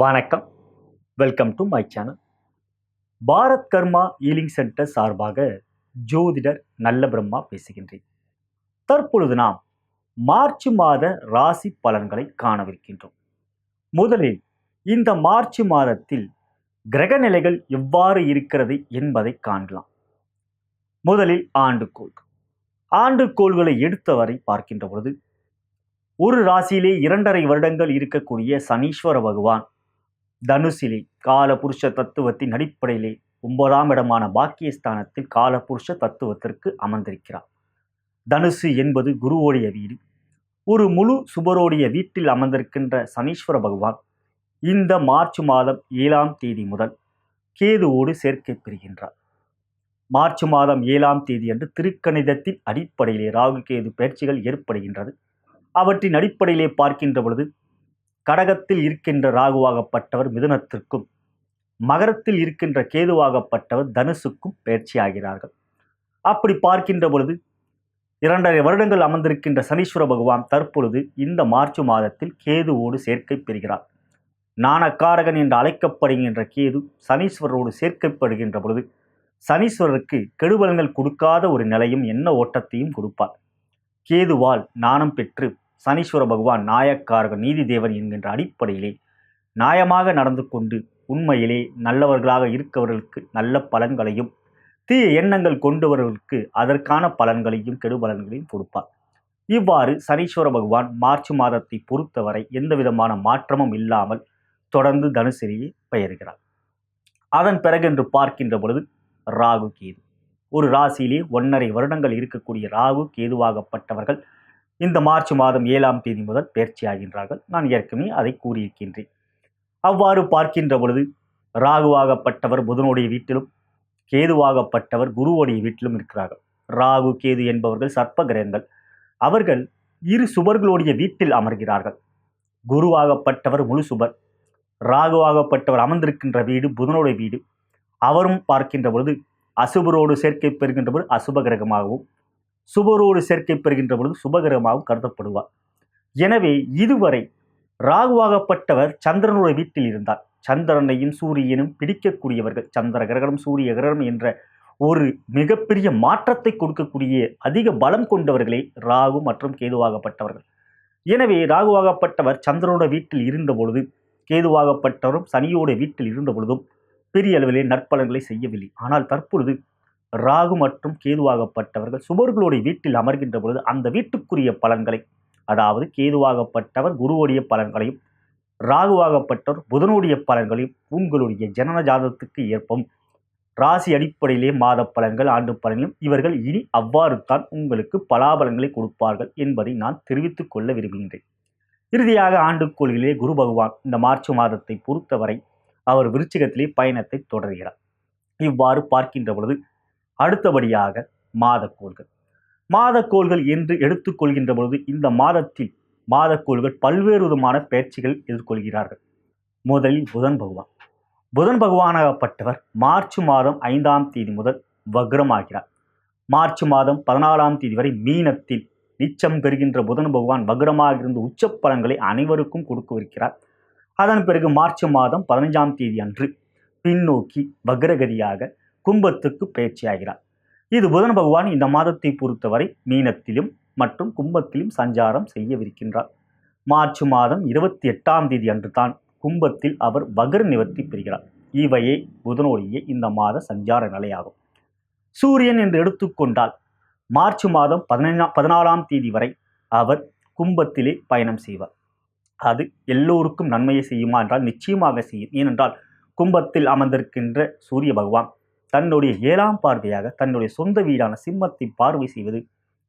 வணக்கம். Welcome to my channel Bharat Karma healing centre சார்பாக ஜோதிடர் நல்ல பிரம்மா பேசுகின்றேன். தற்பொழுது நாம் மார்ச் மாத ராசி பலன்களை காணவிருக்கின்றோம். முதலில் இந்த மார்ச் மாதத்தில் கிரக நிலைகள் எவ்வாறு இருக்கிறது என்பதை காணலாம் முதலில் ஆண்டுக்கோள் ஆண்டுக்கோள்களை எடுத்தவரை பார்க்கின்ற பொழுது ஒரு ராசியிலே இரண்டரை வருடங்கள் இருக்கக்கூடிய சனீஸ்வர பகவான் தனுசிலே காலபுருஷ தத்துவத்தின் அடிப்படையிலே ஒன்பதாம் இடமான பாக்கியஸ்தானத்தில் காலபுருஷ தத்துவத்திற்கு அமர்ந்திருக்கிறார். தனுசு என்பது குருவோடைய வீடு. ஒரு முழு சுபரோடைய வீட்டில் அமர்ந்திருக்கின்ற சனீஸ்வர பகவான் இந்த மார்ச் மாதம் ஏழாம் தேதி முதல் கேதுவோடு சேர்க்கை பெறுகின்றார். மார்ச் மாதம் ஏழாம் தேதி அன்று திருக்கணிதத்தின் அடிப்படையிலே ராகு கேது பயிற்சிகள் ஏற்படுகின்றது. அவற்றின் அடிப்படையிலே பார்க்கின்ற பொழுது கடகத்தில் இருக்கின்ற ராகுவாகப்பட்டவர் மிதுனத்திற்கும் மகரத்தில் இருக்கின்ற கேதுவாகப்பட்டவர் தனுசுக்கும் பயிற்சியாகிறார்கள். அப்படி பார்க்கின்ற பொழுது இரண்டரை வருடங்கள் அமர்ந்திருக்கின்ற சனீஸ்வர பகவான் தற்பொழுது இந்த மார்ச் மாதத்தில் கேதுவோடு சேர்க்கை பெறுகிறார். நாணக்காரகன் என்று அழைக்கப்படுகின்ற கேது சனீஸ்வரரோடு சேர்க்கப்படுகின்ற பொழுது சனீஸ்வரருக்கு கெடுபலங்கள் கொடுக்காத ஒரு நிலையும் என்ன ஓட்டத்தையும் கொடுப்பார். கேதுவால் நாணம் பெற்று சனீஸ்வர பகவான் நாயக்காரக நீதி தேவன் என்கின்ற அடிப்படையிலே நியாயமாக நடந்து கொண்டு உண்மையிலே நல்லவர்களாக இருக்கவர்களுக்கு நல்ல பலன்களையும் தீய எண்ணங்கள் கொண்டவர்களுக்கு அதற்கான பலன்களையும் கெடுபலன்களையும் கொடுப்பார். இவ்வாறு சனீஸ்வர பகவான் மார்ச் மாதத்தை பொறுத்தவரை எந்த விதமான மாற்றமும் இல்லாமல் தொடர்ந்து தனுசிரியை பெயர்கிறார். அதன் பிறகு என்று பார்க்கின்ற பொழுது ராகு கேது. ஒரு ராசியிலே ஒன்றரை வருடங்கள் இருக்கக்கூடிய ராகு கேதுவாகப்பட்டவர்கள் இந்த மார்ச் மாதம் ஏழாம் தேதி முதல் பயிற்சியாகின்றார்கள் நான் ஏற்கனவே அதை கூறியிருக்கின்றேன். அவ்வாறு பார்க்கின்ற பொழுது ராகுவாகப்பட்டவர் புதனுடைய வீட்டிலும் கேதுவாகப்பட்டவர் குருவுடைய வீட்டிலும் இருக்கிறார்கள். ராகு கேது என்பவர்கள் சர்ப்ப கிரகங்கள் அவர்கள் இரு சுவர்களுடைய வீட்டில் அமர்கிறார்கள். குருவாகப்பட்டவர் முழு சுபர். ராகுவாகப்பட்டவர் அமர்ந்திருக்கின்ற வீடு புதனுடைய வீடு. அவரும் பார்க்கின்ற பொழுது அசுபரோடு சேர்க்கை பெறுகின்ற பொழுது அசுப கிரகமாகவும் சுபரோடு சேர்க்கை பெறுகின்ற பொழுது சுபகிரகமாகவும் கருதப்படுவார். எனவே இதுவரை ராகுவாகப்பட்டவர் சந்திரனுடைய வீட்டில் இருந்தார். சந்திரனையும் சூரியனும் பிடிக்கக்கூடியவர்கள் சந்திர கிரகணம் சூரிய கிரகணம் என்ற ஒரு மிகப்பெரிய மாற்றத்தை கொடுக்கக்கூடிய அதிக பலம் கொண்டவர்களே ராகு மற்றும் கேதுவாகப்பட்டவர்கள். எனவே ராகுவாகப்பட்டவர் சந்திரனோட வீட்டில் இருந்த பொழுது கேதுவாகப்பட்டவரும் சனியோட வீட்டில் இருந்த பொழுதும் பெரிய அளவிலே நற்பலன்களை செய்யவில்லை. ஆனால் தற்பொழுது ராகு மற்றும் கேதுவாகப்பட்டவர்கள் சுபர்களுடைய வீட்டில் அமர்கின்ற பொழுது அந்த வீட்டுக்குரிய பலன்களை அதாவது கேதுவாகப்பட்டவர் குருவுடைய பலன்களையும் ராகுவாகப்பட்டவர் புதனுடைய பலன்களையும் உங்களுடைய ஜனன ஜாதகத்துக்கு ஏற்பம். ராசி அடிப்படையிலே மாத பலன்கள் ஆண்டு பலன்களும் இவர்கள் இனி அவ்வாறு தான் உங்களுக்கு பலாபலங்களை கொடுப்பார்கள் என்பதை நான் தெரிவித்துக் கொள்ள விரும்புகின்றேன். இறுதியாக ஆண்டுக்கோளிலே குரு பகவான் இந்த மார்ச் மாதத்தை பொறுத்தவரை அவர் விருச்சிகத்திலே பயணத்தை தொடர்கிறார். இவ்வாறு பார்க்கின்ற பொழுது அடுத்தபடியாக மாதக்கோள்கள். மாதக்கோள்கள் என்று எடுத்துக்கொள்கின்ற பொழுது இந்த மாதத்தில் மாதக்கோள்கள் பல்வேறு விதமான பயிற்சிகள் எதிர்கொள்கிறார்கள். முதலில் புதன் பகவான். புதன் பகவானாகப்பட்டவர் மார்ச் மாதம் ஐந்தாம் தேதி முதல் வக்ரமாகிறார். மார்ச் மாதம் பதினாலாம் தேதி வரை மீனத்தில் நிச்சம் பெறுகின்ற புதன் பகவான் வக்ரமாக இருந்து உச்ச பலன்களை அனைவருக்கும் கொடுக்கவிருக்கிறார். அதன் பிறகு மார்ச் மாதம் பதினைஞ்சாம் தேதி அன்று பின்னோக்கி வக்ரகதியாக கும்பத்துக்கு பயிற்சியாகிறார். இது புதன் பகவான் இந்த மாதத்தை பொறுத்தவரை மீனத்திலும் மற்றும் கும்பத்திலும் சஞ்சாரம் செய்யவிருக்கின்றார். மார்ச் மாதம் இருபத்தி எட்டாம் தேதி அன்று தான் கும்பத்தில் அவர் வகர் நிவர்த்தி பெறுகிறார். இவையே புதனுடைய இந்த மாத சஞ்சார நிலையாகும். சூரியன் என்று எடுத்துக்கொண்டால் மார்ச் மாதம் பதினா பதினாலாம் தேதி வரை அவர் கும்பத்திலே பயணம் செய்வார். அது எல்லோருக்கும் நன்மையை செய்யுமா என்றால் நிச்சயமாக செய்யும். ஏனென்றால் கும்பத்தில் அமர்ந்திருக்கின்ற சூரிய பகவான் தன்னுடைய ஏழாம் பார்வையாக தன்னுடைய சொந்த வீடான சிம்மத்தை பார்வை செய்வது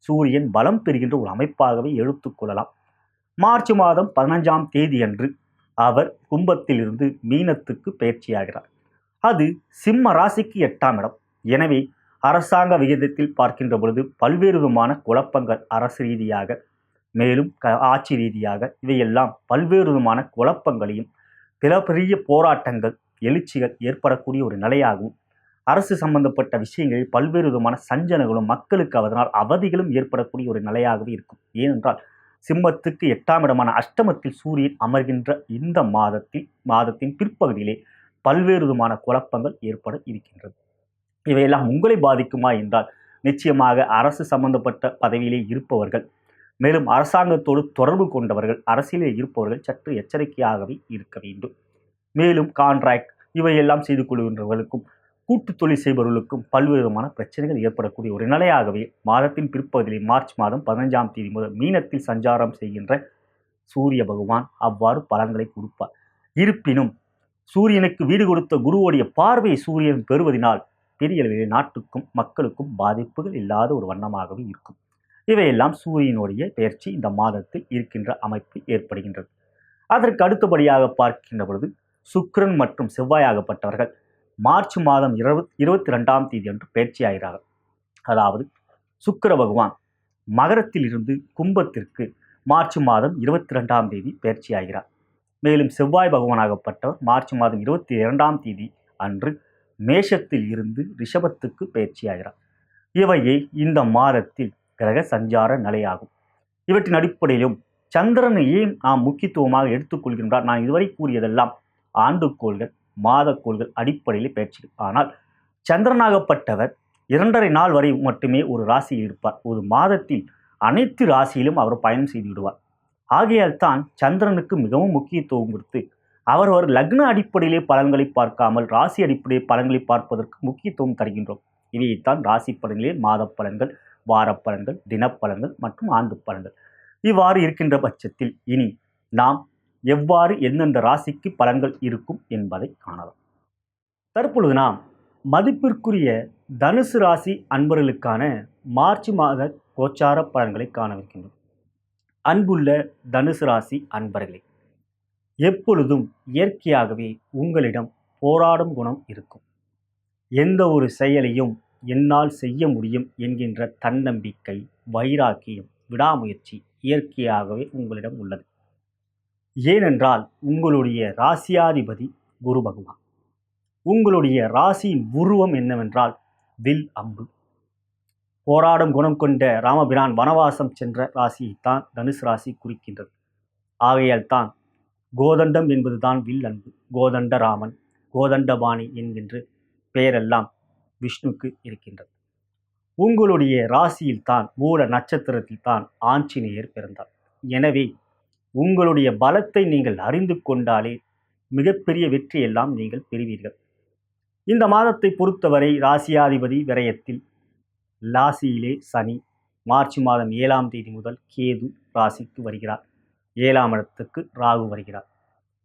சூரியன் பலம் பெறுகின்ற ஒரு அமைப்பாகவே எடுத்துக்கொள்ளலாம் மார்ச் மாதம் பதினஞ்சாம் தேதி அன்று அவர் கும்பத்திலிருந்து மீனத்துக்கு பயிற்சியாகிறார். அது சிம்ம ராசிக்கு எட்டாம் இடம். எனவே அரசாங்க விகிதத்தில் பார்க்கின்ற பொழுது பல்வேறு விதமான குழப்பங்கள் அரசு ரீதியாக மேலும் க ஆட்சி ரீதியாக இவையெல்லாம் பல்வேறு விதமான குழப்பங்களையும் பிற பெரிய போராட்டங்கள் எழுச்சிகள் ஏற்படக்கூடிய ஒரு நிலையாகவும் அரசு சம்பந்தப்பட்ட விஷயங்களில் பல்வேறு விதமான சஞ்சனங்களும் மக்களுக்கு அதனால் அவதிகளும் ஏற்படக்கூடிய ஒரு நிலையாகவே இருக்கும். ஏனென்றால் சிம்மத்துக்கு எட்டாம் இடமான அஷ்டமத்தில் சூரியன் அமர்கின்ற இந்த மாதத்தில் மாதத்தின் பிற்பகுதியிலே பல்வேறு விதமான குழப்பங்கள் ஏற்பட இருக்கின்றது. இவையெல்லாம் உங்களை பாதிக்குமா என்றால் நிச்சயமாக அரசு சம்பந்தப்பட்ட பதவியிலே இருப்பவர்கள் மேலும் அரசாங்கத்தோடு தொடர்பு கொண்டவர்கள் அரசியலில் இருப்பவர்கள் சற்று எச்சரிக்கையாகவே இருக்க வேண்டும். மேலும் கான்ட்ராக்ட் இவையெல்லாம் செய்து கொள்கின்றவர்களுக்கும் கூட்டு தொழில் செய்பவர்களுக்கும் பல்வேறு விதமான பிரச்சனைகள் ஏற்படக்கூடிய ஒரு நிலையாகவே மாதத்தின் பிற்பகுதியில் மார்ச் மாதம் பதினைஞ்சாம் தேதி முதல் மீனத்தில் சஞ்சாரம் செய்கின்ற சூரிய பகவான் அவ்வாறு பலன்களை கொடுப்பார். இருப்பினும் சூரியனுக்கு வீடு கொடுத்த குருவுடைய பார்வையை சூரியன் பெறுவதனால் பெரிய அளவில் நாட்டுக்கும் மக்களுக்கும் பாதிப்புகள் இல்லாத ஒரு வண்ணமாகவே இருக்கும். இவையெல்லாம் சூரியனுடைய பெயர்ச்சி இந்த மாதத்தில் இருக்கின்ற அமைப்பு ஏற்படுகின்றது. அதற்கு அடுத்தபடியாக பார்க்கின்ற பொழுது சுக்ரன் மற்றும் செவ்வாயாகப்பட்டவர்கள் மார்ச் மாதம் இருபத் இருபத்தி ரெண்டாம் தேதி அன்று பயிற்சியாகிறார்கள் அதாவது சுக்கிர பகவான் மகரத்தில் இருந்து கும்பத்திற்கு மார்ச் மாதம் இருபத்தி ரெண்டாம் தேதி பயிற்சியாகிறார். மேலும் செவ்வாய் பகவானாகப்பட்டவர் மார்ச் மாதம் இருபத்தி இரண்டாம் தேதி அன்று மேஷத்தில் இருந்து ரிஷபத்துக்கு பயிற்சியாகிறார். இவையே இந்த மாதத்தில் கிரக சஞ்சார நிலையாகும். இவற்றின் அடிப்படையிலும் சந்திரனை ஏன் நாம் முக்கியத்துவமாக எடுத்துக்கொள்கின்றார்? நான் இதுவரை கூறியதெல்லாம் ஆண்டுகோள்கள் மாதக்கோள்கள் அடிப்படையில் பயிற்சி ஆனால் சந்திரனாகப்பட்டவர் இரண்டரை நாள் வரை மட்டுமே ஒரு ராசியில் இருப்பார். ஒரு மாதத்தில் அனைத்து ராசியிலும் அவர் பயணம் செய்து விடுவார். ஆகையால் தான் சந்திரனுக்கு மிகவும் முக்கியத்துவம் கொடுத்து அவர் ஒரு லக்ன அடிப்படையிலே பலன்களை பார்க்காமல் ராசி அடிப்படையில் பலன்களை பார்ப்பதற்கு முக்கியத்துவம் தருகின்றோம். இவையைத்தான் ராசி பலன்களே மாத பலன்கள் வார பலன்கள் தினப்பலன்கள் மற்றும் ஆண்டு பலன்கள் இவ்வாறு இருக்கின்ற பட்சத்தில் இனி நாம் எவ்வாறு எந்தெந்த ராசிக்கு பலன்கள் இருக்கும் என்பதை காணலாம். தற்பொழுது நாம் மதிப்பிற்குரிய தனுசு ராசி அன்பர்களுக்கான மார்ச் மாத கோச்சார பலன்களை காணவிருக்கின்றோம். அன்புள்ள தனுசு ராசி அன்பர்களே எப்பொழுதும் இயற்கையாகவே உங்களிடம் போராடும் குணம் இருக்கும். எந்த ஒரு செயலையும் என்னால் செய்ய முடியும் என்கின்ற தன்னம்பிக்கை வைராக்கியம் விடாமுயற்சி இயற்கையாகவே உங்களிடம் உள்ளது. ஏனென்றால் உங்களுடைய ராசியாதிபதி குரு பகவான். உங்களுடைய ராசியின் உருவம் என்னவென்றால் வில் அம்பு. போராடும் குணம் கொண்ட ராமபிரான் வனவாசம் சென்ற ராசியைத்தான் தனுசு ராசி குறிக்கின்றது. ஆகையால் தான் கோதண்டம் என்பதுதான் வில் அன்பு. கோதண்ட ராமன் கோதண்டபாணி என்கின்ற பெயரெல்லாம் விஷ்ணுக்கு இருக்கின்றது. உங்களுடைய ராசியில்தான் மூல நட்சத்திரத்தில் தான் ஆஞ்சநேயர் பிறந்தார். எனவே உங்களுடைய பலத்தை நீங்கள் அறிந்து கொண்டாலே மிகப்பெரிய வெற்றியெல்லாம் நீங்கள் பெறுவீர்கள். இந்த மாதத்தை பொறுத்தவரை ராசியாதிபதி விரயத்தில் லாசியிலே சனி மார்ச் மாதம் ஏழாம் தேதி முதல் கேது ராசிக்கு வருகிறார். ஏழாம் இடத்துக்கு ராகு வருகிறார்.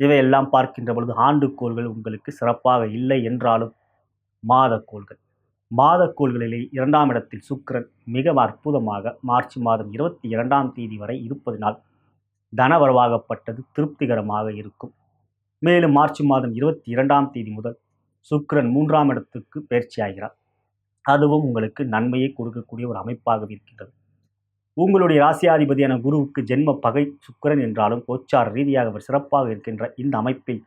இவையெல்லாம் பார்க்கின்ற பொழுது ஆண்டுக்கோள்கள் உங்களுக்கு சிறப்பாக இல்லை என்றாலும் மாதக்கோள்கள். மாதக்கோள்களிலே இரண்டாம் இடத்தில் சுக்கரன் மிக அற்புதமாக மார்ச் மாதம் இருபத்தி இரண்டாம் தேதி வரை இருப்பதினால் தனவரவாகப்பட்டது திருப்திகரமாக இருக்கும். மேலும் மார்ச் மாதம் இருபத்தி இரண்டாம் தேதி முதல் சுக்ரன் மூன்றாம் இடத்துக்கு பயிற்சியாகிறார் அதுவும் உங்களுக்கு நன்மையை கொடுக்கக்கூடிய ஒரு அமைப்பாக இருக்கின்றது. உங்களுடைய ராசியாதிபதியான குருவுக்கு ஜென்ம பகை சுக்கிரன் என்றாலும் கோச்சார ரீதியாக அவர் சிறப்பாக இருக்கின்ற இந்த அமைப்பில்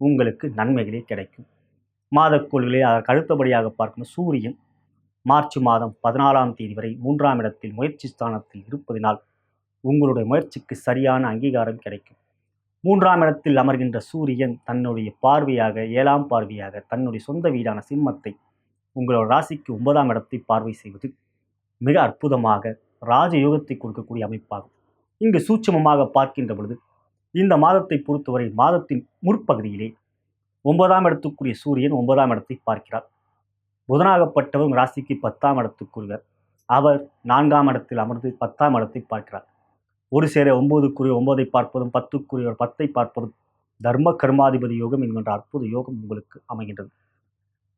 உங்களுக்கு நன்மைகளே கிடைக்கும். மாதக்கோள்களே அதற்கு அடுத்தபடியாக பார்க்கும் சூரியன் மார்ச் மாதம் பதினாலாம் தேதி வரை மூன்றாம் இடத்தில் முயற்சி ஸ்தானத்தில் இருப்பதினால் உங்களுடைய முயற்சிக்கு சரியான அங்கீகாரம் கிடைக்கும். மூன்றாம் இடத்தில் அமர்கின்ற சூரியன் தன்னுடைய பார்வையாக ஏழாம் பார்வையாக தன்னுடைய சொந்த வீடான சிம்மத்தை உங்களோட ராசிக்கு ஒன்பதாம் இடத்தை பார்வை செய்வது மிக அற்புதமாக ராஜயோகத்தை கொடுக்கக்கூடிய அமைப்பாகும். இங்கு சூட்சமமாக பார்க்கின்ற பொழுது இந்த மாதத்தை பொறுத்தவரை மாதத்தின் முற்பகுதியிலே ஒன்பதாம் இடத்துக்குரிய சூரியன் ஒன்பதாம் இடத்தை பார்க்கிறார். புதனாகப்பட்டவர் ராசிக்கு பத்தாம் இடத்துக்குரியவர் அவர் நான்காம் இடத்தில் அமர்ந்து பத்தாம் இடத்தை பார்க்கிறார். ஒரு சேர ஒன்பதுக்குரிய ஒன்பதை பார்ப்பதும் பத்துக்குரியவர் பத்தை பார்ப்பதும் தர்ம கர்மாதிபதி யோகம் என்கின்ற அற்புத யோகம் உங்களுக்கு அமைகின்றது.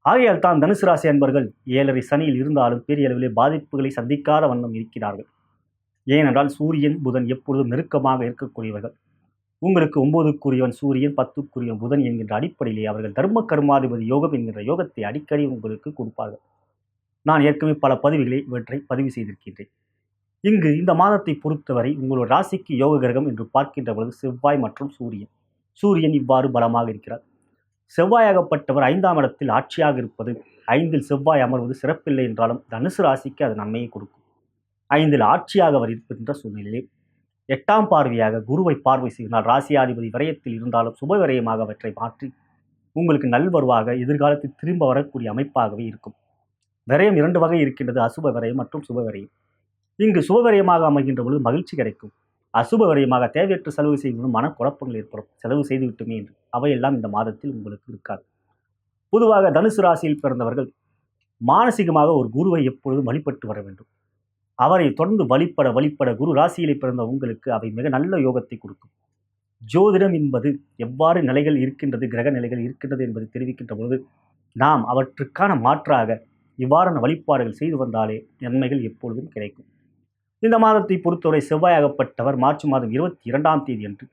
ஆகையால் தான் தனுசு ராசி அன்பர்கள் ஏழரை சனியில் இருந்தாலும் பெரிய அளவிலே பாதிப்புகளை சந்திக்காத வண்ணம் இருக்கிறார்கள். ஏனென்றால் சூரியன் புதன் எப்பொழுதும் நெருக்கமாக இருக்கக்கூடியவர்கள். உங்களுக்கு ஒன்பதுக்குரியவன் சூரியன் பத்துக்குரியவன் புதன் என்கின்ற அடிப்படையிலே அவர்கள் தர்ம கர்மாதிபதி யோகம் என்கின்ற யோகத்தை அடிக்கடி உங்களுக்கு கொடுப்பார்கள். நான் ஏற்கனவே பல பதிவுகளை இவற்றை பதிவு செய்திருக்கின்றேன். இங்கு இந்த மாதத்தை பொறுத்தவரை உங்களோட ராசிக்கு யோக கிரகம் என்று பார்க்கின்ற பொழுது செவ்வாய் மற்றும் சூரியன். சூரியன் இவ்வாறு பலமாக இருக்கிறார். செவ்வாயாகப்பட்டவர் ஐந்தாம் இடத்தில் ஆட்சியாக இருப்பது ஐந்தில் செவ்வாய் அமர்வது சிறப்பில்லை என்றாலும் தனுசு ராசிக்கு அது நன்மையை கொடுக்கும். ஐந்தில் ஆட்சியாக அவர் இருக்கின்ற சூழ்நிலையில் எட்டாம் பார்வையாக குருவை பார்வை செய்தால் ராசியாதிபதி விரயத்தில் இருந்தாலும் சுப விரயமாக அவற்றை மாற்றி உங்களுக்கு நல்வருவாக எதிர்காலத்தில் திரும்ப வரக்கூடிய அமைப்பாகவே இருக்கும். விரயம் இரண்டு வகை இருக்கின்றது அசுப விரயம் மற்றும் சுப விரயம். இங்கு சுப அமைகின்ற பொழுது மகிழ்ச்சி கிடைக்கும். அசுப தேவையற்ற செலவு செய்வதும் மனக்குழப்பங்கள் ஏற்படும். செலவு செய்துவிட்டுமே என்று. அவையெல்லாம் இந்த மாதத்தில் உங்களுக்கு இருக்காது. பொதுவாக தனுசு ராசியில் பிறந்தவர்கள் மானசீகமாக ஒரு குருவை எப்பொழுதும் வழிபட்டு வர வேண்டும். அவரை தொடர்ந்து வழிபட வழிபட குரு ராசியிலே பிறந்த உங்களுக்கு அவை மிக நல்ல யோகத்தை கொடுக்கும். ஜோதிடம் என்பது எவ்வாறு நிலைகள் இருக்கின்றது கிரக நிலைகள் இருக்கின்றது என்பதை தெரிவிக்கின்ற பொழுது நாம் அவற்றுக்கான மாற்றாக இவ்வாறான வழிபாடுகள் செய்து வந்தாலே நன்மைகள் எப்பொழுதும் கிடைக்கும். இந்த மாதத்தை பொறுத்தவரை செவ்வாயாகப்பட்டவர் மார்ச் மாதம் இருபத்தி இரண்டாம் தேதி அன்று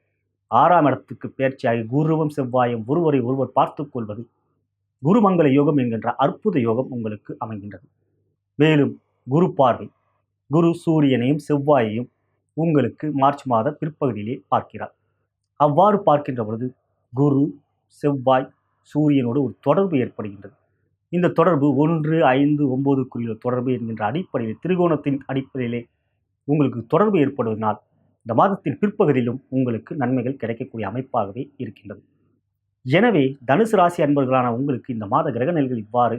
ஆறாம் இடத்துக்கு பேர்ச்சியாகி குருவும் செவ்வாயும் ஒருவரை ஒருவர் பார்த்து கொள்வது குருமங்கள யோகம் என்கின்ற அற்புத யோகம் உங்களுக்கு அமைகின்றது. மேலும் குரு பார்வை குரு சூரியனையும் செவ்வாயையும் உங்களுக்கு மார்ச் மாத பிற்பகுதியிலே பார்க்கிறார். அவ்வாறு பார்க்கின்ற பொழுது குரு செவ்வாய் சூரியனோடு ஒரு தொடர்பு ஏற்படுகின்றது. இந்த தொடர்பு ஒன்று ஐந்து ஒன்பதுக்குரிய தொடர்பு என்கின்ற அடிப்படையில் திரிகோணத்தின் அடிப்படையிலே உங்களுக்கு தொடர்பு ஏற்படுவதனால் இந்த மாதத்தின் பிற்பகுதியிலும் உங்களுக்கு நன்மைகள் கிடைக்கக்கூடிய அமைப்பாகவே இருக்கின்றது. எனவே தனுசு ராசி அன்பர்களான உங்களுக்கு இந்த மாத கிரக நிலைகள் இவ்வாறு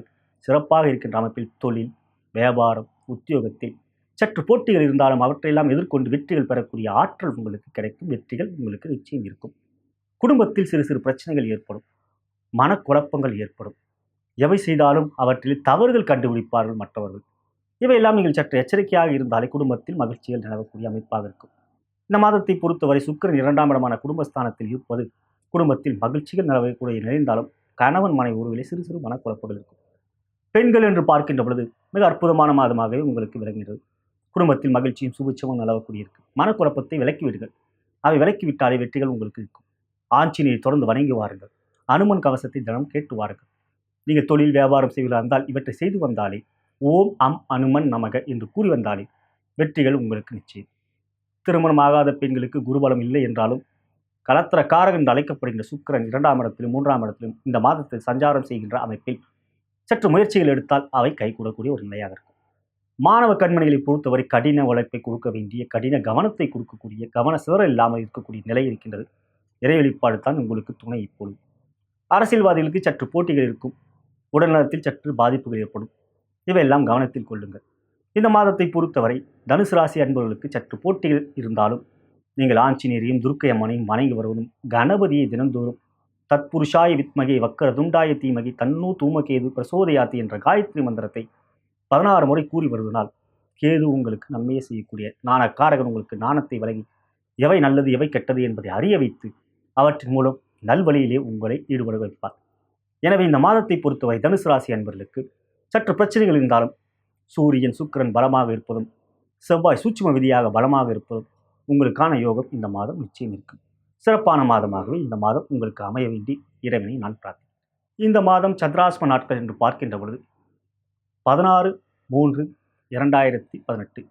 சிறப்பாக இருக்கின்ற அமைப்பில் தொழில் வியாபாரம் உத்தியோகத்தில் சற்று போட்டிகள் இருந்தாலும் அவற்றையெல்லாம் எதிர்கொண்டு வெற்றிகள் பெறக்கூடிய ஆற்றல் உங்களுக்கு கிடைக்கும் வெற்றிகள் உங்களுக்கு நிச்சயம் இருக்கும். குடும்பத்தில் சிறு சிறு பிரச்சனைகள் ஏற்படும் மனக்குழப்பங்கள் ஏற்படும். எவை செய்தாலும் அவற்றில் தவறுகள் கண்டுபிடிப்பார்கள் மற்றவர்கள். இவையெல்லாம் நீங்கள் சற்று எச்சரிக்கையாக இருந்தாலே குடும்பத்தில் மகிழ்ச்சிகள் நிலவக்கூடிய அமைப்பாக இருக்கும். இந்த மாதத்தை பொறுத்தவரை சுக்கிரன் இரண்டாம் இடமான குடும்பஸ்தானத்தில் இருப்பது குடும்பத்தில் மகிழ்ச்சிகள் நிலவக்கூடிய நினைந்தாலும் கணவன் மனை உருவிலே சிறு சிறு மனக்குழப்பங்கள் இருக்கும். பெண்கள் என்று பார்க்கின்ற பொழுது மிக அற்புதமான மாதமாகவே உங்களுக்கு விளங்குகிறது. குடும்பத்தில் மகிழ்ச்சியும் சுபிட்சமும் நிலவக்கூடிய இருக்கும் மனக்குழப்பத்தை விலக்கிவிடுங்கள். அவை விலக்கி விட்டாலே வெற்றிகள் உங்களுக்கு இருக்கும். ஆஞ்சினியை தொடர்ந்து வணங்கி வாருங்கள். அனுமன் கவசத்தை தினம் கேட்டு வாருங்கள். நீங்கள் தொழில் வியாபாரம் செய்வதாக இருந்தால் இவற்றை செய்து வந்தாலே ஓம் அம் அனுமன் நமக என்று கூறி வந்தாலே வெற்றிகள் உங்களுக்கு நிச்சயம். திருமணமாகாத பெண்களுக்கு குருபலம் இல்லை என்றாலும் கலத்திர காரகன் என்று அழைக்கப்படுகின்ற சுக்கிரன் இரண்டாம் இடத்திலும் மூன்றாம் இடத்திலும் இந்த மாதத்தில் சஞ்சாரம் செய்கின்ற அமைப்பில் சற்று முயற்சிகள் எடுத்தால் அவை கைகூடக்கூடிய ஒரு நிலையாக இருக்கும். மாணவ கண்மணிகளை பொறுத்தவரை கடின உழைப்பை கொடுக்க வேண்டிய கடின கவனத்தை கொடுக்கக்கூடிய கவன சிதறல் இல்லாமல் இருக்கக்கூடிய நிலை இருக்கின்றது. இறைவெளிப்பாடு தான் உங்களுக்கு துணை இப்பொழுது. அரசியல்வாதிகளுக்கு சற்று போட்டிகள் இருக்கும். உடல்நலத்தில் சற்று பாதிப்புகள் ஏற்படும். இவையெல்லாம் கவனத்தில் கொள்ளுங்கள். இந்த மாதத்தை பொறுத்தவரை தனுசு ராசி அன்பர்களுக்கு சற்று போட்டிகள் இருந்தாலும் நீங்கள் ஆஞ்சநேயரையும் துர்க்கை அம்மனையும் வணங்கி வருவதும் கணபதியை தினந்தோறும் தத்புருஷாய வித்மகே வக்கர துண்டாய தீமகி தன்னு தூமகேது பிரசோதயாத்தி என்ற காயத்ரி மந்திரத்தை பதினாறு முறை கூறி வருவதனால் கேது உங்களுக்கு நன்மையே செய்யக்கூடிய நாணக்காரகன் உங்களுக்கு நாணத்தை வழங்கி எவை நல்லது எவை கெட்டது என்பதை அறிய வைத்து அவற்றின் மூலம் நல்வழியிலே உங்களை ஈடுபட வைப்பார் எனவே இந்த மாதத்தை பொறுத்தவரை தனுசு ராசி அன்பர்களுக்கு சற்று பிரச்சனைகள் இருந்தாலும் சூரியன் சுக்கிரன் பலமாக இருப்பதும் செவ்வாய் சூட்சும விதியாக பலமாக இருப்பதும் உங்களுக்கான யோகம் இந்த மாதம் நிச்சயம் இருக்கும். சிறப்பான மாதமாகவே இந்த மாதம் உங்களுக்கு அமைய வேண்டி இறைவனை நான் பிரார்த்தனை இந்த மாதம் சந்திராஸ்ம நாட்கள் என்று பார்க்கின்ற பொழுது பதினாறு மூன்று இரண்டாயிரத்தி பதினெட்டு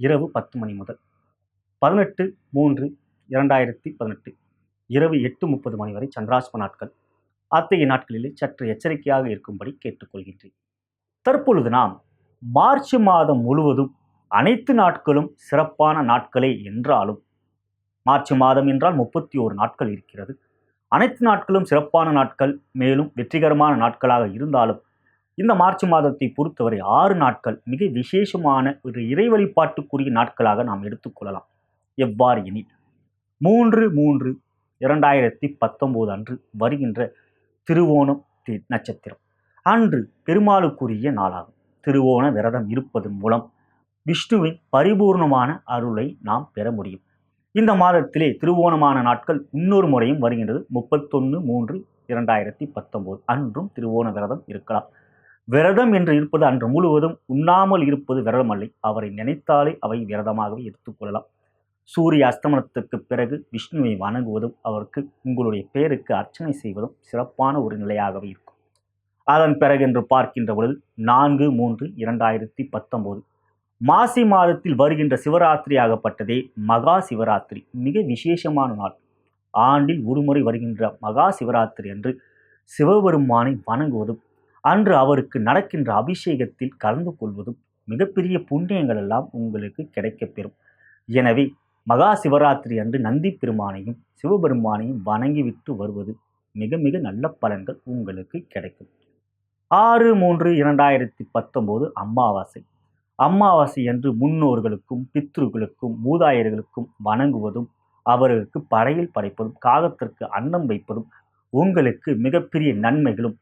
இரவு பத்து மணி முதல் பதினெட்டு மூன்று இரண்டாயிரத்தி பதினெட்டு இரவு எட்டு முப்பது மணி வரை சந்திராஸ்ம நாட்கள் அத்தகைய நாட்களிலே சற்று எச்சரிக்கையாக இருக்கும்படி கேட்டுக்கொள்கின்றேன். தற்பொழுது நாம் மார்ச் மாதம் முழுவதும் அனைத்து நாட்களும் சிறப்பான நாட்களே என்றாலும் மார்ச் மாதம் என்றால் முப்பத்தி ஓரு நாட்கள் இருக்கிறது. அனைத்து நாட்களும் சிறப்பான நாட்கள் மேலும் வெற்றிகரமான நாட்களாக இருந்தாலும் இந்த மார்ச் மாதத்தை பொறுத்தவரை ஆறு நாட்கள் மிக விசேஷமான ஒரு இறை வழிபாட்டுக்குரிய நாட்களாக நாம் எடுத்துக்கொள்ளலாம் எவ்வாறு எனில் மூன்று மூன்று இரண்டாயிரத்தி பத்தொம்போது அன்று வருகின்ற திருவோணம் தி- நட்சத்திரம். அன்று பெருமாளுக்குரிய நாளாகும். திருவோண விரதம் இருப்பதன் மூலம் விஷ்ணுவின் பரிபூர்ணமான அருளை நாம் பெற முடியும். இந்த மாதத்திலே திருவோணமான நாட்கள் இன்னொரு முறையும் வருகின்றது. முப்பத்தொன்று மூன்று இரண்டாயிரத்தி பத்தொம்போது அன்றும் திருவோண விரதம் இருக்கலாம். விரதம் என்று இருப்பது அன்று முழுவதும் உண்ணாமல் இருப்பது விரதம் அல்லை அவரை நினைத்தாலே அவை விரதமாகவே எடுத்துக்கொள்ளலாம் சூரிய அஸ்தமனத்துக்கு பிறகு விஷ்ணுவை வணங்குவதும் அவருக்கு உங்களுடைய பெயருக்கு அர்ச்சனை செய்வதும் சிறப்பான ஒரு நிலையாகவே இருக்கும். அதன் பிறகு என்று பார்க்கின்ற பொழுது நான்கு மூன்று இரண்டாயிரத்தி பத்தொம்போது. மாசி மாதத்தில் வருகின்ற சிவராத்திரி ஆகப்பட்டதே மகா சிவராத்திரி. மிக விசேஷமான நாள். ஆண்டில் ஒருமுறை வருகின்ற மகா சிவராத்திரி அன்று சிவபெருமானை வணங்குவதும் அன்று அவருக்கு நடக்கின்ற அபிஷேகத்தில் கலந்து கொள்வதும் மிகப்பெரிய புண்ணியங்கள் எல்லாம் உங்களுக்கு கிடைக்கப்பெறும் எனவே மகா சிவராத்திரி அன்று நந்தி பெருமானையும் சிவபெருமானையும் வணங்கிவிட்டு வருவது மிக மிக நல்ல பலன்கள் உங்களுக்கு கிடைக்கும். ஆறு மூன்று இரண்டாயிரத்தி பத்தொம்போது அமாவாசை அமாவாசை என்று முன்னோர்களுக்கும் பித்ருக்களுக்கும் மூதாயர்களுக்கும் வணங்குவதும் அவர்களுக்கு படையில் படைப்பதும் காகத்திற்கு அன்னம் வைப்பதும் உங்களுக்கு மிகப்பெரிய நன்மைகளும்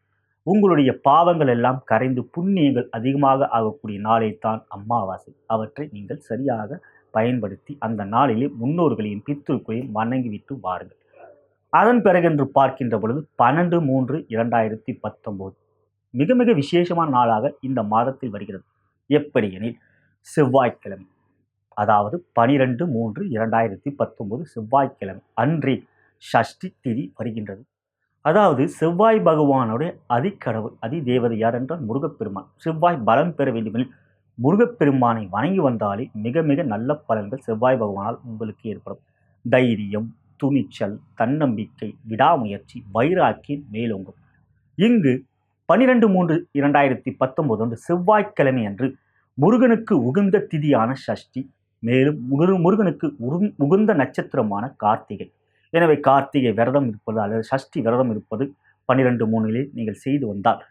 உங்களுடைய பாவங்கள் எல்லாம் கரைந்து புண்ணியங்கள் அதிகமாக ஆகக்கூடிய நாளை தான் அமாவாசை அவற்றை நீங்கள் சரியாக பயன்படுத்தி அந்த நாளிலே முன்னோர்களையும் பித்ருக்களையும் வணங்கிவிட்டு வாருங்கள். அதன் பிறகென்று பார்க்கின்ற பொழுது பன்னெண்டு மூன்று இரண்டாயிரத்தி பத்தொம்போது மிக மிக விசேஷமான நாளாக இந்த மாதத்தில் வருகிறது. எப்படி எனில் செவ்வாய்க்கிழமை அதாவது பனிரெண்டு மூன்று இரண்டாயிரத்தி பத்தொன்பது செவ்வாய்க்கிழமை அன்றே ஷஷ்டி திதி வருகின்றது. அதாவது செவ்வாய் பகவானுடைய அதிக்கடவுள் அதி தேவதை யார் என்றால் முருகப்பெருமான். செவ்வாய் பலம் பெற வேண்டுமெனில் முருகப்பெருமானை வணங்கி வந்தாலே மிக மிக நல்ல பலன்கள் செவ்வாய் பகவானால் உங்களுக்கு ஏற்படும். தைரியம் துணிச்சல் தன்னம்பிக்கை விடாமுயற்சி வைராக்கியம் மேலோங்கும். இங்கு பனிரெண்டு மூன்று இரண்டாயிரத்தி பத்தொன்பது அன்று செவ்வாய்க்கிழமை அன்று முருகனுக்கு உகுந்த திதியான சஷ்டி. மேலும் முரு முருகனுக்கு உரு நட்சத்திரமான கார்த்திகை. எனவே கார்த்திகை விரதம் இருப்பது அல்லது சஷ்டி விரதம் இருப்பது பன்னிரெண்டு மூணிலே நீங்கள் செய்து வந்தால்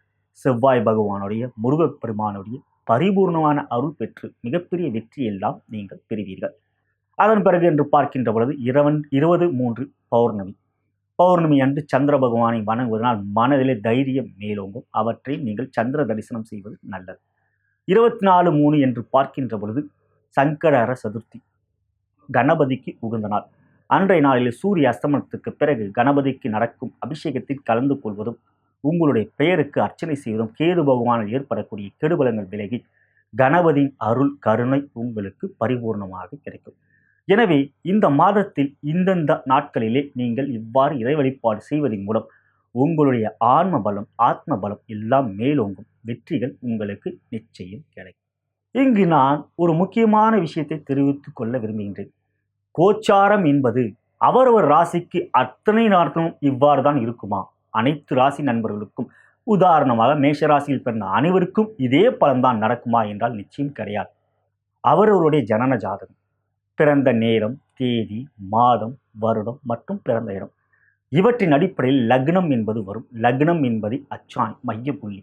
செவ்வாய் பகவானுடைய முருகப்பெருமானுடைய பரிபூர்ணமான அருள் பெற்று மிகப்பெரிய வெற்றியெல்லாம் நீங்கள் பெறுவீர்கள். அதன் பிறகு என்று பார்க்கின்ற பொழுது இரவன் இருபது மூன்று பௌர்ணமி. பௌர்ணமி அன்று சந்திர பகவானை வணங்குவதனால் மனதிலே தைரியம் மேலோங்கும். அவற்றை நீங்கள் சந்திர தரிசனம் செய்வது நல்லது. இருபத்தி நாலு மூணு என்று பார்க்கின்ற பொழுது சங்கடர சதுர்த்தி கணபதிக்கு உகந்த நாள். அன்றைய நாளில் சூரிய அஸ்தமனத்துக்கு பிறகு கணபதிக்கு நடக்கும் அபிஷேகத்தில் கலந்து கொள்வதும் உங்களுடைய பெயருக்கு அர்ச்சனை செய்வதும் கேது பகவானில் ஏற்படக்கூடிய கெடுபலங்கள் விலகி கணபதியின் அருள் கருணை உங்களுக்கு பரிபூர்ணமாக கிடைக்கும். எனவே இந்த மாதத்தில் இந்தந்த நாட்களிலே நீங்கள் இவ்வாறு இறை வழிபாடு செய்வதன் மூலம் உங்களுடைய ஆன்ம பலம் ஆத்ம பலம் எல்லாம் மேலோங்கும். வெற்றிகள் உங்களுக்கு நிச்சயம் கிடைக்கும். இங்கு நான் ஒரு முக்கியமான விஷயத்தை தெரிவித்துக் கொள்ள விரும்புகின்றேன். கோச்சாரம் என்பது அவரவர் ராசிக்கு அத்தனை நாட்களும் இவ்வாறு தான் இருக்குமா? அனைத்து ராசி நண்பர்களுக்கும் உதாரணமாக மேஷராசியில் பிறந்த அனைவருக்கும் இதே பலன்தான் நடக்குமா என்றால் நிச்சயம் கிடையாது. அவரவருடைய ஜனன ஜாதகம். பிறந்த நேரம் தேதி மாதம் வருடம் மற்றும் பிறந்த இடம். இவற்றின் அடிப்படையில் லக்னம் என்பது வரும். லக்னம் என்பது அச்சான் மையப்புள்ளி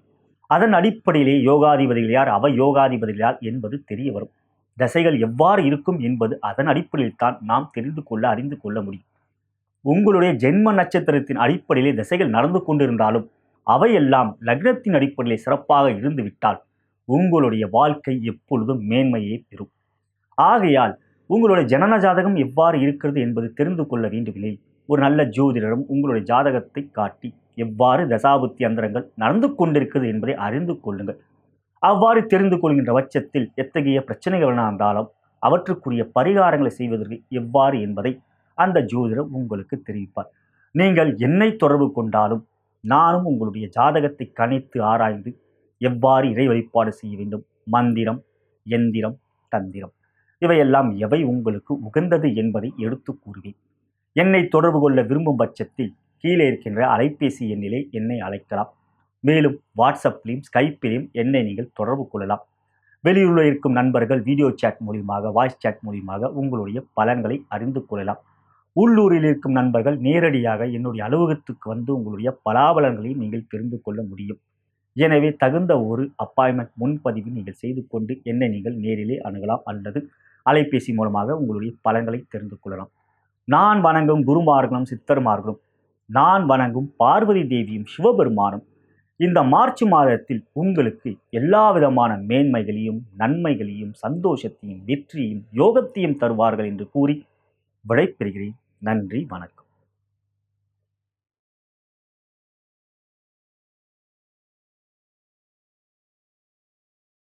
அதன் அடிப்படையிலே யோகாதிபதிகள் யார்? அவ யோகாதிபதிகள் யார் என்பது தெரிய வரும். தசைகள் எவ்வாறு இருக்கும் என்பது அதன் அடிப்படையில் தான் நாம் தெரிந்து கொள்ள அறிந்து கொள்ள முடியும். உங்களுடைய ஜென்ம நட்சத்திரத்தின் அடிப்படையிலே திசைகள் நடந்து கொண்டிருந்தாலும் அவையெல்லாம் லக்னத்தின் அடிப்படையிலே சிறப்பாக இருந்துவிட்டால் உங்களுடைய வாழ்க்கை எப்பொழுதும் மேன்மையே பெறும். ஆகையால் உங்களுடைய ஜனன ஜாதகம் எவ்வாறு இருக்கிறது என்பது தெரிந்து கொள்ள வேண்டுமெனில் ஒரு நல்ல ஜோதிடரும் உங்களுடைய ஜாதகத்தை காட்டி எவ்வாறு தசாபுத்தி அந்தரங்கள் நடந்து கொண்டிருக்கிறது என்பதை அறிந்து கொள்ளுங்கள். அவ்வாறு தெரிந்து கொள்கின்ற பட்சத்தில் எத்தகைய பிரச்சனைகள் இருந்தாலும் அவற்றுக்குரிய பரிகாரங்களை செய்வதற்கு எவ்வாறு என்பதை அந்த ஜோதிடர் உங்களுக்கு தெரிவிப்பார். நீங்கள் என்னை தொடர்பு கொண்டாலும் நானும் உங்களுடைய ஜாதகத்தை கணித்து ஆராய்ந்து எவ்வாறு இறை வழிபாடு செய்ய வேண்டும்? மந்திரம் எந்திரம் தந்திரம். இவையெல்லாம் எவை உங்களுக்கு உகந்தது என்பதை எடுத்து கூறுவேன். என்னை தொடர்பு கொள்ள விரும்பும் பட்சத்தில் கீழே இருக்கின்ற அலைபேசி எண்ணிலே என்னை அழைக்கலாம். மேலும் வாட்ஸ்அப்லேயும் ஸ்கைப்பிலையும் என்னை நீங்கள் தொடர்பு கொள்ளலாம். வெளியூரில் இருக்கும் நண்பர்கள் வீடியோ சேட் மூலியமாக வாய்ஸ் சேட் மூலியமாக உங்களுடைய பலன்களை அறிந்து கொள்ளலாம். உள்ளூரில் இருக்கும் நண்பர்கள் நேரடியாக என்னுடைய அலுவலகத்துக்கு வந்து உங்களுடைய பலாபலன்களையும் நீங்கள் தெரிந்து கொள்ள முடியும். எனவே தகுந்த ஒரு அப்பாயின்மெண்ட் முன்பதிவு நீங்கள் செய்து கொண்டு என்னை நீங்கள் நேரிலே அணுகலாம் அல்லது அலைபேசி மூலமாக உங்களுடைய பலன்களை தெரிந்து கொள்ளலாம். நான் வணங்கும் குருமார்களும் சித்தர்மார்களும் நான் வணங்கும் பார்வதி தேவியும் சிவபெருமானும் இந்த மார்ச் மாதத்தில் உங்களுக்கு எல்லா விதமான மேன்மைகளையும் நன்மைகளையும் சந்தோஷத்தையும் வெற்றியும் யோகத்தையும் தருவார்கள் என்று கூறி விடைபெறுகிறேன். நன்றி வணக்கம்.